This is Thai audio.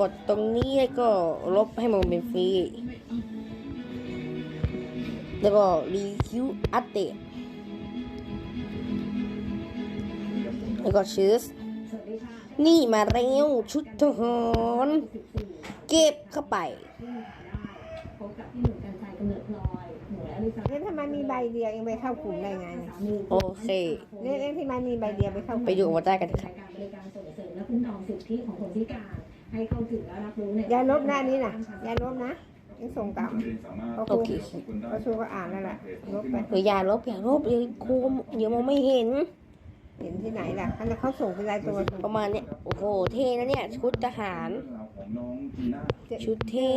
กดตรงนี้แล้วก็ลบให้มันเป็นฟรี แล้วก็รีคิวอัปเดตแล้วก็ชื่อ นี่มาเร็วชุดทหารเก็บเข้าไปพบกับพี่หนุ่มกัญชัยกำเนิดพลอยหนูและอลิซาแล้วทำไมมีใบเดียวเองไปเข้ากลุ่มได้ไงสามีโอเคเนี่ยเรื่องที่มันมีใบเดียวไปเข้ากลุ่มไปดูกันได้กันค่ะรายการบริการส่งเสริมและคุ้มครองสิทธิของคนพิการให้เข้าถึงและรับรู้ในยาลบหน้านี้นะยาลบนะยังส่งกลับเขาคโอรูเคเขาครูก็อ่านแล้วแหละลบไปเอออย่าลบอย่าลบเดี๋ยวครูเดี๋ยวมองไม่เห็น เห็นที่ไหนล่ะเขาจะเขาส่งเป็นรายตัวประมาณเนี้ยโอ้โหเท่นะเนี่ย ชุดทหารของน้องจีน่าชุดเท่